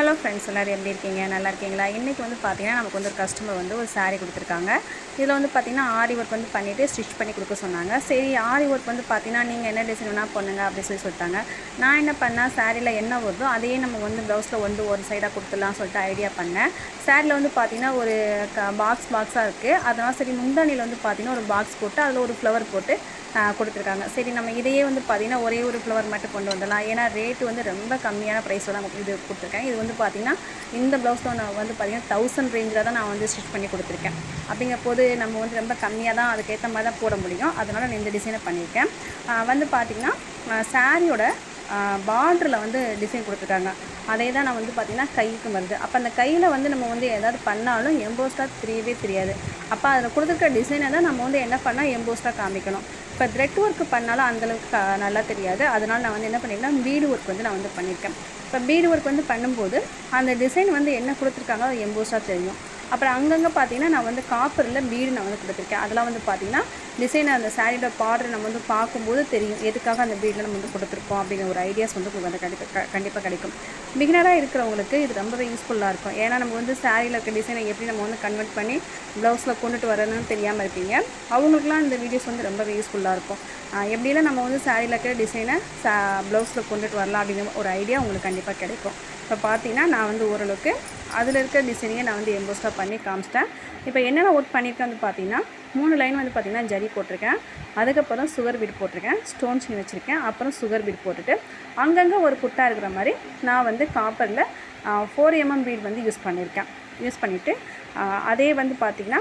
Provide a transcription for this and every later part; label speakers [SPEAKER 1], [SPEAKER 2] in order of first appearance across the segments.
[SPEAKER 1] hello friends எல்லோரும் எப்படி இருக்கீங்க நல்லா இருக்கீங்களா இன்றைக்கி வந்து பார்த்தீங்கன்னா நமக்கு வந்து ஒரு கஸ்டமர் வந்து ஒரு சாரீ கொடுத்துருக்காங்க இதில் வந்து பார்த்திங்கன்னா ஆரி ஒர்க் வந்து பண்ணிவிட்டு ஸ்டிச் பண்ணி கொடுக்க சொன்னாங்க சரி ஆரி ஒர்க் வந்து பார்த்திங்கன்னா நீங்கள் என்ன டிசைன் வேணால் பண்ணுங்க அப்படின்னு சொல்லி சொல்லிட்டாங்க நான் என்ன பண்ணால் சாரியில் என்ன வருதோ அதையே நம்ம வந்து ப்ளவுஸில் வந்து ஒரு சைடாக கொடுத்துடலாம் சொல்லிட்டு ஐடியா பண்ணேன் சாரியில் வந்து பார்த்திங்கன்னா ஒரு பாக்ஸ் பாக்ஸாக இருக்குது அதனால் சரி முந்தானியில் வந்து பார்த்திங்கன்னா ஒரு பாக்ஸ் போட்டு அதில் ஒரு ஃப்ளவர் போட்டு கொடுத்துருக்காங்க சரி நம்ம இதையே வந்து பார்த்திங்கன்னா ஒரே ஒரு ஃப்ளவர் மட்டும் கொண்டு வந்துடலாம் ஏன்னா ரேட்டு வந்து ரொம்ப கம்மியான ப்ரைஸோட தான் இது கொடுத்துருக்கேன் இது வந்து பார்த்திங்கன்னா இந்த ப்ளவுஸ் நான் வந்து பார்த்திங்கன்னா தௌசண்ட் ரேஞ்சில் தான் நான் வந்து ஸ்டிச் பண்ணி கொடுத்துருக்கேன் அப்படிங்கிற போது நம்ம வந்து ரொம்ப கம்மியாக தான் அதுக்கேற்ற மாதிரி தான் போட முடியும் அதனால் நான் இந்த டிசைனை பண்ணியிருக்கேன் வந்து பார்த்திங்கன்னா சாரியோட பார்டரில் வந்து டிசைன் கொடுத்துருக்காங்க அதே தான் நான் வந்து பார்த்திங்கன்னா கைக்கு மருந்து அப்போ அந்த கையில் வந்து நம்ம வந்து ஏதாவது பண்ணாலும் எம்போஸ்டாக தெரியவே தெரியாது அப்போ அதில் கொடுத்துருக்க டிசைனை தான் நம்ம வந்து என்ன பண்ணால் எம்போஸ்டாக காமிக்கணும் இப்போ த்ரெட் ஒர்க் பண்ணாலும் அந்தளவுக்கு நல்லா தெரியாது அதனால் நான் வந்து என்ன பண்ணியிருக்கேன் பீடு ஒர்க் வந்து நான் வந்து பண்ணியிருக்கேன் இப்போ பீடு ஒர்க் வந்து பண்ணும்போது அந்த டிசைன் வந்து என்ன கொடுத்துருக்காங்களோ அது எம்போஸ்டாக தெரியும் அப்புறம் அங்கங்கே பார்த்தீங்கன்னா நான் வந்து காப்பரில் பீடு நான் வந்து கொடுத்துருக்கேன் அதெல்லாம் வந்து பார்த்திங்கன்னா டிசைனை அந்த சாரியில் பாடுற நம்ம வந்து பார்க்கும்போது தெரியும் எதுக்காக அந்த பீடில் நம்ம வந்து கொடுத்துருக்கோம் அப்படிங்கிற ஒரு ஐடியாஸ் வந்து உங்களுக்கு வந்து கண்டிப்பாக கண்டிப்பாக கிடைக்கும் பிகினராக இருக்கிறவங்களுக்கு இது ரொம்பவே யூஸ்ஃபுல்லாக இருக்கும் ஏன்னா நம்ம வந்து சாரியில் இருக்க டிசைனை எப்படி நம்ம வந்து கன்வெர்ட் பண்ணி ப்ளவுஸில் கொண்டுட்டு வரணும்னு தெரியாமல் இருப்பீங்க அவங்களுக்குலாம் இந்த வீடியோஸ் வந்து ரொம்பவே யூஸ்ஃபுல்லாக இருக்கும் எப்படிலாம் நம்ம வந்து சாரியில் இருக்கிற டிசைனை சா ப்ளவுஸில் கொண்டுட்டு வரலாம் அப்படிங்கிற ஒரு ஐடியா உங்களுக்கு கண்டிப்பாக கிடைக்கும் இப்போ பார்த்தீங்கன்னா நான் வந்து ஓரளவுக்கு அதில் இருக்கிற டிசைனையே நான் வந்து எம்போஸ்டாக பண்ணி காமிச்சிட்டேன் இப்போ என்னென்ன ஒர்க் பண்ணியிருக்கேன் வந்து பார்த்தீங்கன்னா மூணு லைன் வந்து பார்த்திங்கன்னா ஜரி போட்டிருக்கேன் அதுக்கப்புறம் சுகர் பீட் போட்டிருக்கேன் ஸ்டோன் சீன் வச்சுருக்கேன் அப்புறம் சுகர் பீட் போட்டுட்டு அங்கங்கே ஒரு புட்டாக இருக்கிற மாதிரி நான் வந்து காப்பரில் ஃபோர் எம்எம் பீட் வந்து யூஸ் பண்ணியிருக்கேன் யூஸ் பண்ணிவிட்டு அதே வந்து பார்த்திங்கன்னா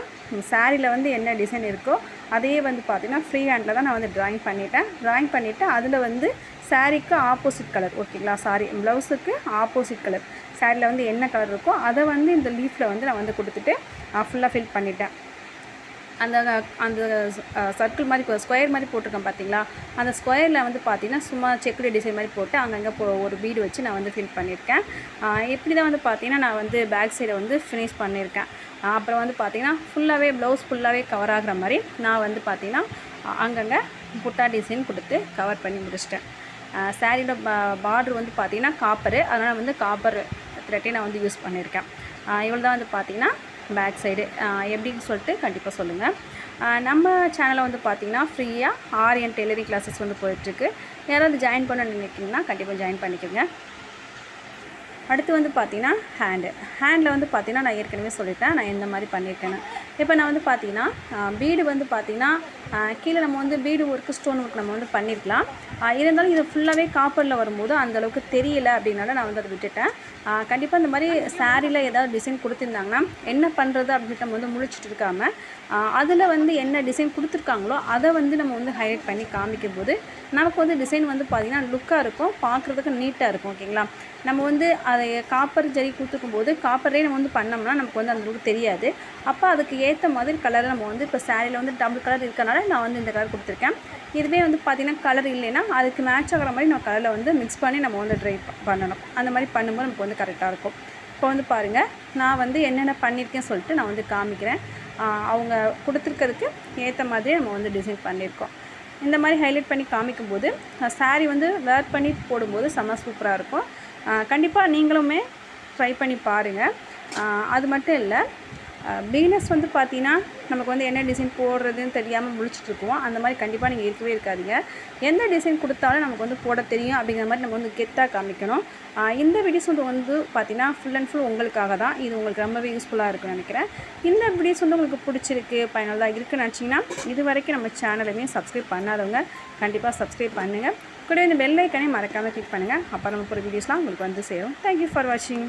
[SPEAKER 1] சாரியில் வந்து என்ன டிசைன் இருக்கோ அதே வந்து பார்த்திங்கன்னா ஃப்ரீ ஹேண்டில் தான் நான் வந்து ட்ராயிங் பண்ணிவிட்டேன் ட்ராயிங் பண்ணிவிட்டு அதில் வந்து சாரீக்கு ஆப்போசிட் கலர் ஓகேங்களா சாரி ப்ளவுஸுக்கு ஆப்போசிட் கலர் சாரியில் வந்து என்ன கலர் இருக்கோ அதை வந்து இந்த லீஃபில் வந்து நான் வந்து கொடுத்துட்டு ஃபுல்லாக ஃபில் பண்ணிவிட்டேன் அந்த அந்த சர்க்கிள் மாதிரி ஸ்கொயர் மாதிரி போட்டிருக்கேன் பார்த்தீங்களா அந்த ஸ்கொயரில் வந்து பார்த்திங்கன்னா சும்மா செக்குடு டிசைன் மாதிரி போட்டு அங்கங்கே ஒரு வீடு வச்சு நான் வந்து ஃபில் பண்ணியிருக்கேன் எப்படி தான் வந்து பார்த்திங்கன்னா நான் வந்து பேக் சைடை வந்து ஃபினிஷ் பண்ணியிருக்கேன் அப்புறம் வந்து பார்த்திங்கன்னா ஃபுல்லாகவே ப்ளவுஸ் ஃபுல்லாகவே கவர் ஆகிற மாதிரி நான் வந்து பார்த்திங்கன்னா அங்கங்கே புட்டா டிசைன் கொடுத்து கவர் பண்ணி முடிச்சிட்டேன் சாரியோட பார்டர் வந்து பார்த்திங்கன்னா காப்பரு அதனால் வந்து காப்பர் த்ரெட்டே நான் வந்து யூஸ் பண்ணியிருக்கேன் இவ்வளோ தான் வந்து பார்த்திங்கன்னா பேக் சைடு எப்படின்னு சொல்லிட்டு கண்டிப்பாக சொல்லுங்கள் நம்ம சேனலை வந்து பார்த்திங்கன்னா ஃப்ரீயாக ஆரியன் டெய்லரிங் கிளாஸஸ் வந்து போயிட்டுருக்கு யாராவது ஜாயின் பண்ணணும்னு நினைக்கிங்கன்னா கண்டிப்பாக ஜாயின் பண்ணிக்கோங்க அடுத்து வந்து பார்த்திங்கன்னா ஹேண்டு ஹேண்டில் வந்து பார்த்திங்கன்னா நான் ஏற்கனவே சொல்லிட்டேன் நான் எந்த மாதிரி பண்ணியிருக்கேன்னு இப்போ நான் வந்து பார்த்திங்கன்னா பீடு வந்து பார்த்திங்கன்னா கீழே நம்ம வந்து பீடு ஒர்க்கு ஸ்டோன் ஒர்க் நம்ம வந்து பண்ணியிருக்கலாம் இருந்தாலும் இது ஃபுல்லாகவே காப்பரில் வரும்போது அந்தளவுக்கு தெரியல அப்படின்னால நான் வந்து அதை விட்டுட்டேன் கண்டிப்பாக இந்த மாதிரி சாரியில் ஏதாவது டிசைன் கொடுத்துருந்தாங்கன்னா என்ன பண்ணுறது அப்படின்ட்டு நம்ம வந்து முழிச்சிட்டு இருக்காமல் அதில் வந்து என்ன டிசைன் கொடுத்துருக்காங்களோ அதை வந்து நம்ம வந்து ஹைலைட் பண்ணி காமிக்கும் போது நமக்கு வந்து டிசைன் வந்து பார்த்திங்கன்னா லுக்காக இருக்கும் பார்க்குறதுக்கு நீட்டாக இருக்கும் ஓகேங்களா நம்ம வந்து அது அதை காப்பர் ஜரி கொடுத்துருக்கும் போது காப்பரே நம்ம வந்து பண்ணோம்னா நமக்கு வந்து அந்தளவுக்கு தெரியாது அப்போ அதுக்கு ஏற்ற மாதிரி கலரை நம்ம வந்து இப்போ சாரியில் வந்து டபுள் கலர் இருக்கனால நான் வந்து இந்த கலர் கொடுத்துருக்கேன் இதுவே வந்து பார்த்திங்கன்னா கலர் இல்லைன்னா அதுக்கு மேட்ச் ஆகிற மாதிரி நம்ம கலரில் வந்து மிக்ஸ் பண்ணி நம்ம வந்து ட்ரை பண்ணணும் அந்த மாதிரி பண்ணும்போது நமக்கு வந்து கரெக்டாக இருக்கும் இப்போ வந்து பாருங்கள் நான் வந்து என்னென்ன பண்ணியிருக்கேன் சொல்லிட்டு நான் வந்து காமிக்கிறேன் அவங்க கொடுத்துருக்கிறதுக்கு ஏற்ற மாதிரி நம்ம வந்து டிசைன் பண்ணியிருக்கோம் இந்த மாதிரி ஹைலைட் பண்ணி காமிக்கும்போது சாரி வந்து வேர் பண்ணி போடும்போது செம்ம சூப்பராக இருக்கும் கண்டிப்பாக நீங்களுமே ட்ரை பண்ணி பாருங்கள் அது மட்டும் இல்லை பிகினர்ஸ் வந்து பார்த்தீங்கன்னா நமக்கு வந்து என்ன டிசைன் போடுறதுன்னு தெரியாமல் முடிச்சுட்ருக்கோம் அந்த மாதிரி கண்டிப்பாக நீங்கள் இருக்கவே இருக்காதிங்க எந்த டிசைன் கொடுத்தாலும் நமக்கு வந்து போட தெரியும் அப்படிங்கிற மாதிரி நம்ம வந்து கெத்தாக காமிக்கணும் இந்த வீடியோஸ் வந்து வந்து பார்த்திங்கன்னா ஃபுல் அண்ட் ஃபுல் உங்களுக்காக தான் இது உங்களுக்கு ரொம்பவே யூஸ்ஃபுல்லாக இருக்குன்னு நினைக்கிறேன் இந்த வீடியோஸ் வந்து உங்களுக்கு பிடிச்சிருக்கு பயனுள்ளதாக இருக்குன்னு நினச்சிங்கன்னா இது வரைக்கும் நம்ம சேனலையுமே சப்ஸ்கிரைப் பண்ணாதவங்க கண்டிப்பாக சப்ஸ்கிரைப் பண்ணுங்கள் கூட இந்த பெல் ஐக்கனே மறக்காமல் கிளிக் பண்ணுங்கள் அப்போ நம்ம வீடியோஸ்லாம் உங்களுக்கு வந்து சேரும் தேங்க்யூ ஃபார் வாட்சிங்